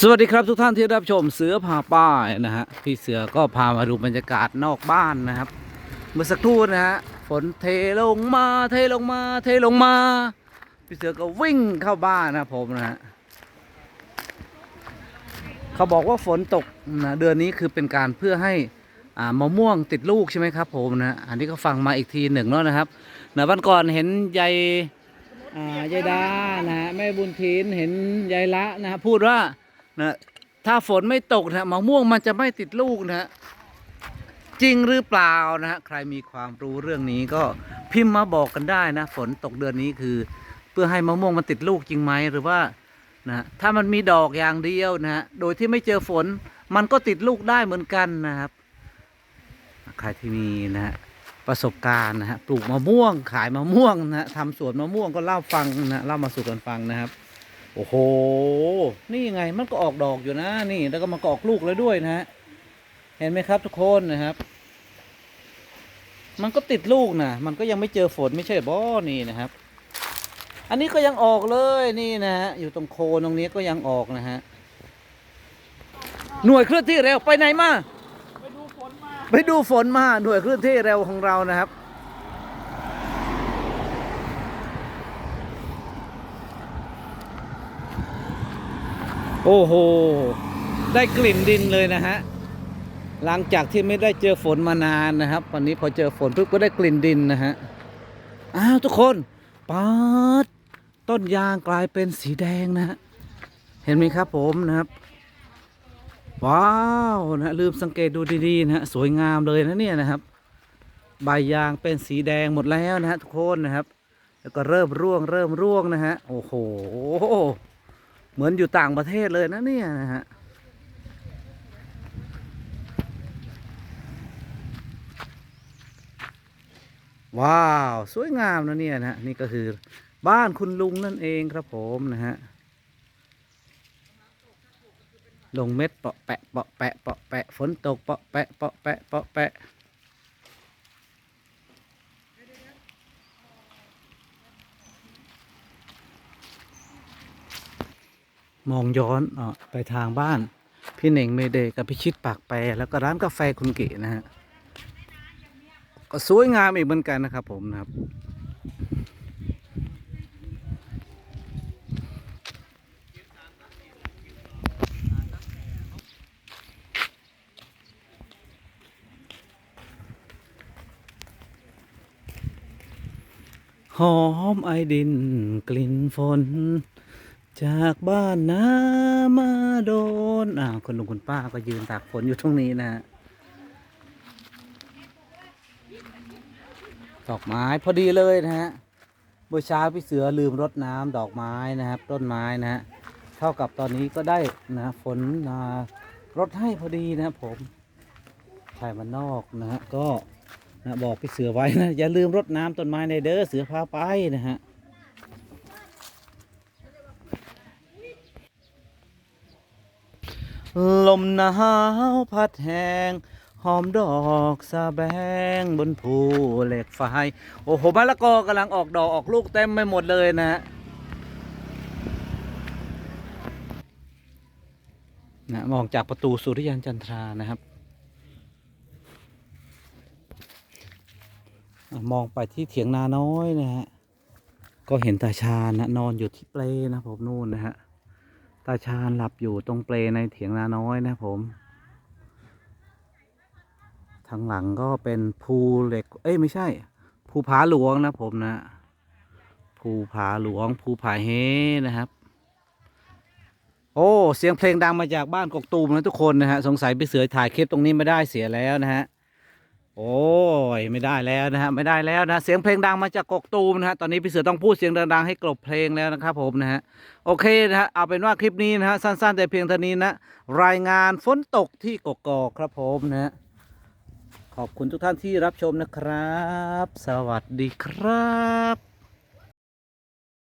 สวัสดีครับทุกท่านที่รับชมเสือพาป้ายนะฮะพี่เสือก็พามาดูบรรยากาศนอกบ้านนะครับ เมื่อสักครู่นะฮะฝนเทลงมาเทลงมาเทลงมา พี่เสือก็วิ่งเข้าบ้านนะผมนะฮะเขาบอกว่าฝนตกนะเดือนนี้คือเป็นการเพื่อให้อ่ามะม่วงติดลูกใช่ไหมครับผมนะอันนี้ก็ฟังมาอีกทีหนึ่งแล้วนะครับนะวันก่อนเห็นยายอ่ายายดานะฮะแม่บุญทินเห็นยายละนะฮะพูดว่า นะถ้าฝนไม่ตกนะมะม่วงมันจะไม่ติดลูกนะฮะจริงหรือเปล่านะฮะใครมีความรู้เรื่องนี้ก็พิมพ์มาบอกกันได้นะ ฝนตกเดือนนี้คือ เพื่อให้มะม่วงมันติดลูกจริงไหมหรือว่านะถ้ามันมีดอกอย่างเดียวนะฮะโดยที่ไม่เจอฝนมันก็ติดลูกได้เหมือนกันนะครับ ใครที่มีนะฮะประสบการณ์นะฮะปลูกมะม่วงขายมะม่วงนะฮะทำสวนมะม่วงก็เล่าฟังนะเล่ามาสู่กันฟังนะครับ โอ้โห นี่ไงมันก็ออกดอกอยู่นะนี่แล้วก็มาก็ออกลูกแล้วด้วยนะฮะ เห็นไหมครับทุกคนนะครับ มันก็ติดลูกนะมันก็ยังไม่เจอฝนไม่ใช่บอนี่นะครับ อันนี้ก็ยังออกเลยนี่นะฮะอยู่ตรงโคนตรงนี้ก็ยังออกนะฮะ หน่วยเคลื่อนที่เร็วไปไหนมา ไปดูฝนมาไปดูฝนมาหน่วยเคลื่อนที่เร็วของเรานะครับ โอ้โห ได้กลิ่นดินเลยนะฮะ หลังจากที่ไม่ได้เจอฝนมานานนะครับ วันนี้พอเจอฝนปุ๊บก็ได้กลิ่นดินนะฮะ อ้าวทุกคนปัดต้นยางกลายเป็นสีแดงนะฮะ เห็นไหมครับผมนะครับ ว้าวนะลืมสังเกตดูดีๆนะฮะสวยงามเลยนะเนี่ยนะครับ ใบยางเป็นสีแดงหมดแล้วนะฮะทุกคนนะครับ แล้วก็เริ่มร่วงเริ่มร่วงนะฮะ โอ้โห เหมือนอยู่ต่างประเทศเลยนะเนี่ยนะฮะว้าว สวยงามนะเนี่ยนะนี่ก็คือบ้านคุณลุงนั่นเองครับผมนะฮะลงเม็ดเปาะแปะเปาะแปะเปาะแปะฝนตกเปาะแปะเปาะแปะเปาะแปะ มองย้อนออไปทางบ้าน พี่เหน่งเมเดย์กับพิชิตปากแปรแล้วก็ร้านกาแฟคุณเก๋นะฮะก็สวยงามอีกเหมือนกันนะครับผมนะครับหอมไอดินกลิ่นฝน จากบ้านนามาโดนอ่าวคุณลุงคุณป้าก็ยืนตากฝนอยู่ตรงนี้นะดอกไม้พอดีเลยนะฮะเมื่อเช้าพี่เสือลืมรดน้ำดอกไม้นะครับต้นไม้นะฮะเท่ากับตอนนี้ก็ได้นะฝนมารดให้พอดีนะครับผมชายมันนอกนะฮะก็นะบอกพี่เสือไว้นะอย่าลืมรดน้ำต้นไม้ในเด้อเสือพาไปนะฮะ ลมหนาวพัดแหงหอมดอกสะแบงบนภูเหล็กไฟ โอ้โหมะละกอกำลังออกดอกออกลูกเต็มไปหมดเลยนะฮะนะมองจากประตูสุริยันจันทรานะครับ มองไปที่เถียงนาน้อยนะฮะ ก็เห็นตาชานะนอนอยู่ที่เปลนะผมนู่นนะฮะ ตาชาญหลับอยู่ตรงเปลในเถียงนาน้อยนะผม ทางหลังก็เป็นภูเหล็ก เอ้ยไม่ใช่ ภูผาหลวงนะผมนะ ภูผาหลวง ภูผาเฮนะครับ โอ้ เสียงเพลงดังมาจากบ้านกกตูมนะทุกคนนะฮะ สงสัยพี่เสือถ่ายคลิปตรงนี้ไม่ได้เสียแล้วนะฮะ โอ้ยไม่ได้แล้วนะฮะไม่ได้แล้วนะเสียงเพลงดังมาจากกกตูมนะฮะตอนนี้พี่เสือต้องพูดเสียงดังๆให้กลบเพลงแล้วนะครับผมนะฮะโอเคนะฮะเอาเป็นว่าคลิปนี้นะฮะสั้น ๆ แต่เพียงเท่านี้นะรายงานฝนตกที่กกอกครับผมนะฮะขอบคุณทุกท่านที่รับชมนะครับ สวัสดีครับ